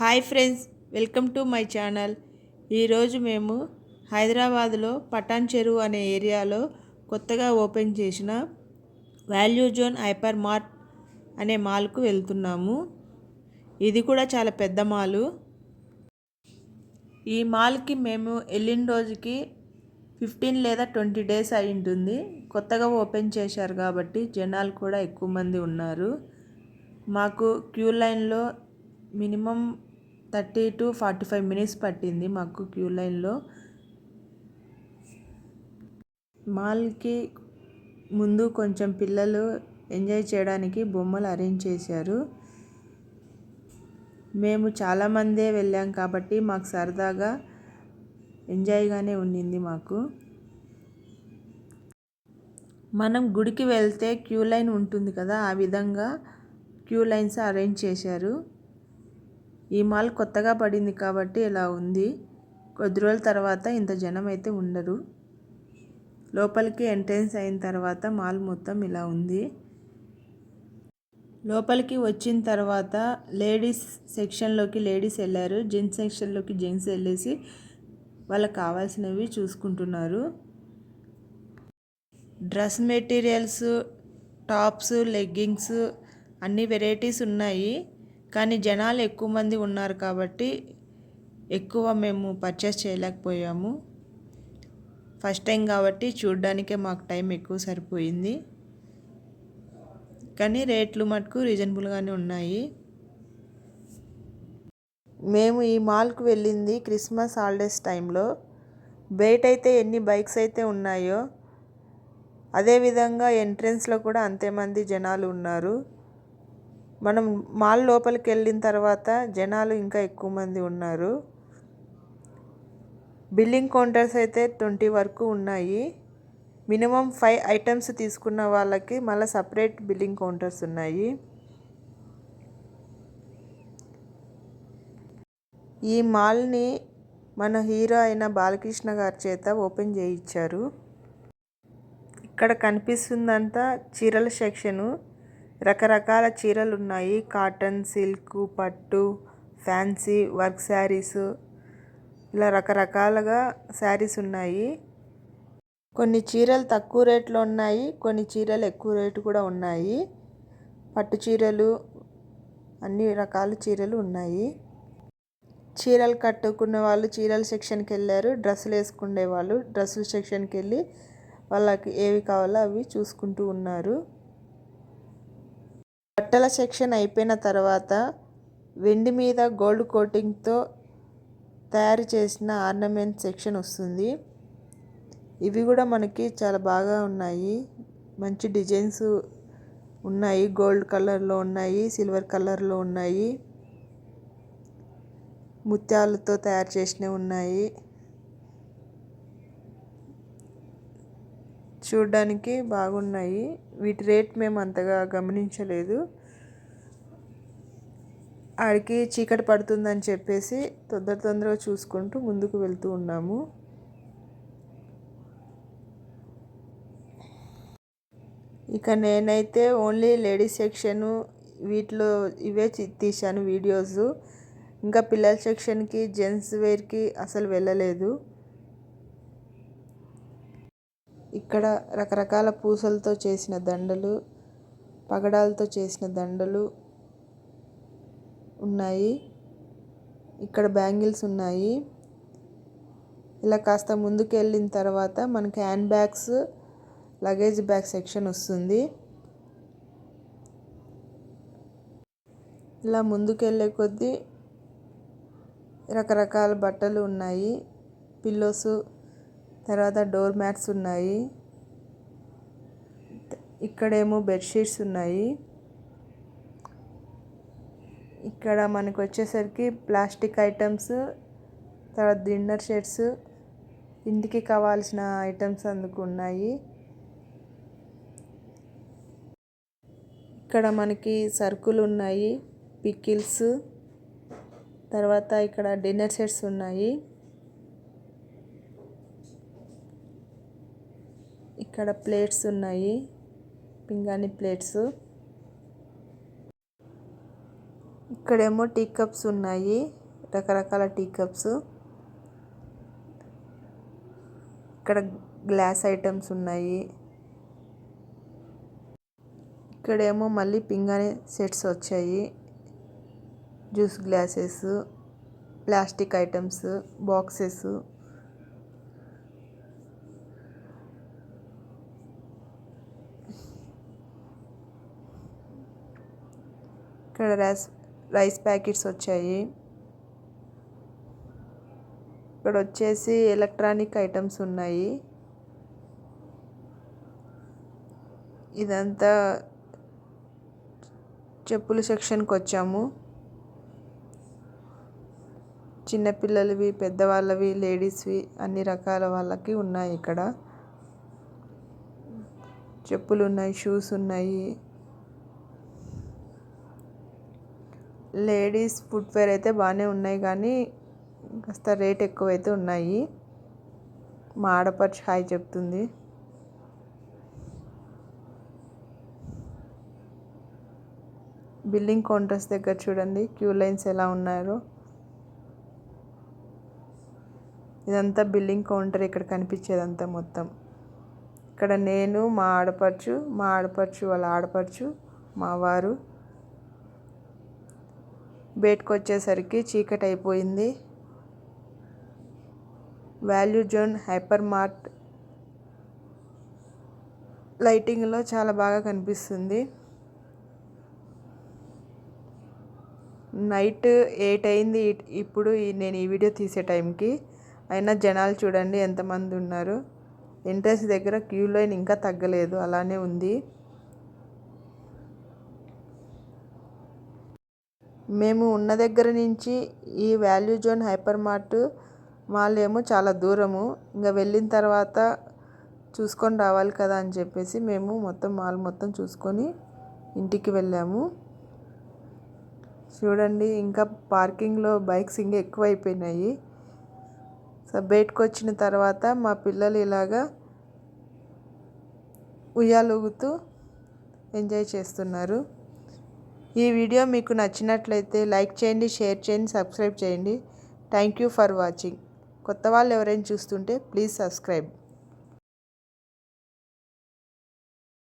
Hi friends welcome to my channel. ఈరోజు మేము హైదరాబాద్లో పటాన్ చెరువు అనే ఏరియాలో కొత్తగా ఓపెన్ చేసిన వాల్యూ జోన్ హైపర్ మార్ట్ అనే మాల్కు వెళ్తున్నాము. ఇది కూడా చాలా పెద్ద మాలు. ఈ మాల్కి మేము వెళ్ళిన రోజుకి ఫిఫ్టీన్ లేదా ట్వంటీ డేస్ అయి ఉంటుంది. కొత్తగా ఓపెన్ చేశారు కాబట్టి జనాలు కూడా ఎక్కువ మంది ఉన్నారు. మాకు క్యూ లైన్లో minimum thirty to forty five minutes పట్టింది మాకు క్యూ లైన్లో. మాల్కి ముందు కొంచెం పిల్లలు ఎంజాయ్ చేయడానికి బొమ్మలు అరేంజ్ చేశారు. మేము చాలామందే వెళ్ళాం కాబట్టి మాకు సరదాగా ఎంజాయ్గానే ఉండింది మాకు. మనం గుడికి వెళ్తే క్యూ లైన్ ఉంటుంది కదా ఆ విధంగా క్యూ లైన్స్ అరేంజ్ చేశారు. ఈ మాల్ కొత్తగా పడింది కాబట్టి ఇలా ఉంది? కొద్ది రోజుల తర్వాత ఇంత జనం అయితే ఉండరు. లోపలికి ఎంట్రెన్స్ అయిన తర్వాత మాల్ మొత్తం ఇలా ఉంది. లోపలికి వచ్చిన తర్వాత లేడీస్ సెక్షన్లోకి లేడీస్ వెళ్ళారు. జెంట్స్ సెక్షన్లోకి జెంట్స్ వెళ్ళేసి వాళ్ళకి కావాల్సినవి చూసుకుంటున్నారు. డ్రెస్ మెటీరియల్స్ టాప్స్ లెగ్గింగ్స్ అన్ని వెరైటీస్ ఉన్నాయి. కానీ జనాలు ఎక్కువ మంది ఉన్నారు కాబట్టి ఎక్కువ మేము పర్చేస్ చేయలేకపోయాము. ఫస్ట్ టైం కాబట్టి చూడ్డానికే మాకు టైం ఎక్కువ సరిపోయింది. కానీ రేట్లు మటుకు రీజనబుల్గానే ఉన్నాయి. మేము ఈ మాల్కు వెళ్ళింది క్రిస్మస్ హాలిడేస్ టైంలో బయట అయితే ఎన్ని బైక్స్ అయితే ఉన్నాయో అదేవిధంగా ఎంట్రన్స్లో కూడా అంతేమంది జనాలు ఉన్నారు. మనం మాల్ లోపలికి వెళ్ళిన తర్వాత జనాలు ఇంకా ఎక్కువ మంది ఉన్నారు. బిల్లింగ్ కౌంటర్స్ అయితే ట్వంటీ వరకు ఉన్నాయి. మినిమం ఫైవ్ ఐటమ్స్ తీసుకున్న వాళ్ళకి మళ్ళీ సపరేట్ బిల్లింగ్ కౌంటర్స్ ఉన్నాయి. ఈ మాల్ని మన హీరో అయిన బాలకృష్ణ గారి చేత ఓపెన్ చేయించారు. ఇక్కడ కనిపిస్తుందంతా చీరల సెక్షను. రకరకాల చీరలు ఉన్నాయి కాటన్ సిల్క్ పట్టు ఫ్యాన్సీ వర్క్ శారీస్. ఇలా రకరకాలుగా శారీస్ ఉన్నాయి. కొన్ని చీరలు తక్కువ రేట్లో ఉన్నాయి. కొన్ని చీరలు ఎక్కువ రేటు కూడా ఉన్నాయి. పట్టు చీరలు అన్ని రకాల చీరలు ఉన్నాయి. చీరలు కట్టుకున్న వాళ్ళు చీరల సెక్షన్కి వెళ్ళారు. డ్రెస్సులు వేసుకునే వాళ్ళు డ్రెస్సుల సెక్షన్కి వెళ్ళి వాళ్ళకి ఏవి కావాలో అవి చూసుకుంటూ ఉన్నారు. బట్టల సెక్షన్ అయిపోయిన తర్వాత వెండి మీద గోల్డ్ కోటింగ్తో తయారు చేసిన ఆర్నమెంట్ సెక్షన్ వస్తుంది. ఇవి కూడా మనకి చాలా బాగా ఉన్నాయి. మంచి డిజైన్స్ ఉన్నాయి. గోల్డ్ కలర్లో ఉన్నాయి. సిల్వర్ కలర్లో ఉన్నాయి. ముత్యాలతో తయారు చేసినవి ఉన్నాయి. చూడ్డానికి బాగున్నాయి. వీటి రేట్ మేము అంతగా గమనించలేదు. ఆడికి చీకటి పడుతుందని చెప్పేసి తొందర తొందరగా చూసుకుంటూ ముందుకు వెళ్తూ ఉన్నాము. ఇక నేనైతే ఓన్లీ లేడీస్ సెక్షను వీటిలో ఇవే తీశాను వీడియోస్. ఇంకా పిల్లల సెక్షన్కి జెంట్స్ వేర్కి అసలు వెళ్ళలేదు. ఇక్కడ రకరకాల పూసలతో చేసిన దండలు పగడాలతో చేసిన దండలు ఉన్నాయి. ఇక్కడ బ్యాంగిల్స్ ఉన్నాయి. ఇలా కాస్త ముందుకు వెళ్ళిన తర్వాత మనకి hand bags luggage bag section వస్తుంది. ఇలా ముందుకు వెళ్ళే కొద్దీ రకరకాల బట్టలు ఉన్నాయి. పిల్లోసు తర్వాత డోర్ మ్యాట్స్ ఉన్నాయి. ఇక్కడేమో బెడ్షీట్స్ ఉన్నాయి. ఇక్కడ మనకు వచ్చేసరికి ప్లాస్టిక్ ఐటమ్స్ తర్వాత డిన్నర్ సెట్స్ ఇంటికి కావాల్సిన ఐటమ్స్ అందుకు ఉన్నాయి. ఇక్కడ మనకి సరుకులు ఉన్నాయి పికిల్స్ తర్వాత ఇక్కడ డిన్నర్ సెట్స్ ఉన్నాయి. ఇక్కడ ప్లేట్స్ ఉన్నాయి. పింగాణి ప్లేట్స్. ఇక్కడేమో టీ కప్స్ ఉన్నాయి. రకరకాల టీ కప్స్. ఇక్కడ గ్లాస్ ఐటమ్స్ ఉన్నాయి. ఇక్కడేమో మళ్ళీ పింగాణి సెట్స్ వచ్చాయి. Juice glasses plastic items boxes. ఇక్కడ రైస్ రైస్ ప్యాకెట్స్ వచ్చాయి. ఇక్కడ వచ్చేసి ఎలక్ట్రానిక్ ఐటమ్స్ ఉన్నాయి. ఇదంతా చెప్పుల సెక్షన్కి వచ్చాము. చిన్నపిల్లలవి పెద్దవాళ్ళవి లేడీస్వి అన్ని రకాల వాళ్ళకి ఉన్నాయి ఇక్కడ. చెప్పులు ఉన్నాయి షూస్ ఉన్నాయి. లేడీస్ ఫుట్వేర్ అయితే బాగానే ఉన్నాయి కానీ కాస్త రేట్ ఎక్కువైతే ఉన్నాయి. మా ఆడపడుచు హాయ్ చెప్తుంది. బిల్లింగ్ కౌంటర్స్ దగ్గర చూడండి క్యూ లైన్స్ ఎలా ఉన్నారో ఇదంతా బిల్లింగ్ కౌంటర్ ఇక్కడ కనిపించేదంతా మొత్తం. ఇక్కడ నేను మా ఆడపడుచు మా ఆడపడుచు వాళ్ళ ఆడపడుచు మా వారు బయటకు వచ్చేసరికి చీకటి అయిపోయింది వాల్యూ జోన్ హైపర్ మార్ట్ లైటింగ్లో చాలా బాగా కనిపిస్తుంది. నైట్ ఎయిట్ అయింది ఇప్పుడు నేను ఈ వీడియో తీసే టైంకి. అయినా జనాలు చూడండి ఎంతమంది ఉన్నారు. ఎంట్రన్స్ దగ్గర క్యూ లైన్ ఇంకా తగ్గలేదు. అలానే ఉంది. మేము ఉన్న దగ్గర నుంచి ఈ value zone hyper mart mall ఏమో చాలా దూరము. ఇంకా వెళ్ళిన తర్వాత చూసుకొని రావాలి కదా అని చెప్పేసి మేము మొత్తం మాల్ మొత్తం చూసుకొని ఇంటికి వెళ్ళాము. చూడండి ఇంకా పార్కింగ్లో బైక్స్ ఇంకా ఎక్కువ అయిపోయినాయి సో బయటకు వచ్చిన తర్వాత మా పిల్లలు ఇలాగా ఉయ్యాలూగుతూ ఎంజాయ్ చేస్తున్నారు. ఈ వీడియో మీకు నచ్చినట్లయితే లైక్ చేయండి షేర్ చేయండి సబ్స్క్రైబ్ చేయండి. థ్యాంక్ యూ ఫర్ వాచింగ్ కొత్త వాళ్ళు ఎవరైనా చూస్తుంటే ప్లీజ్ సబ్స్క్రైబ్.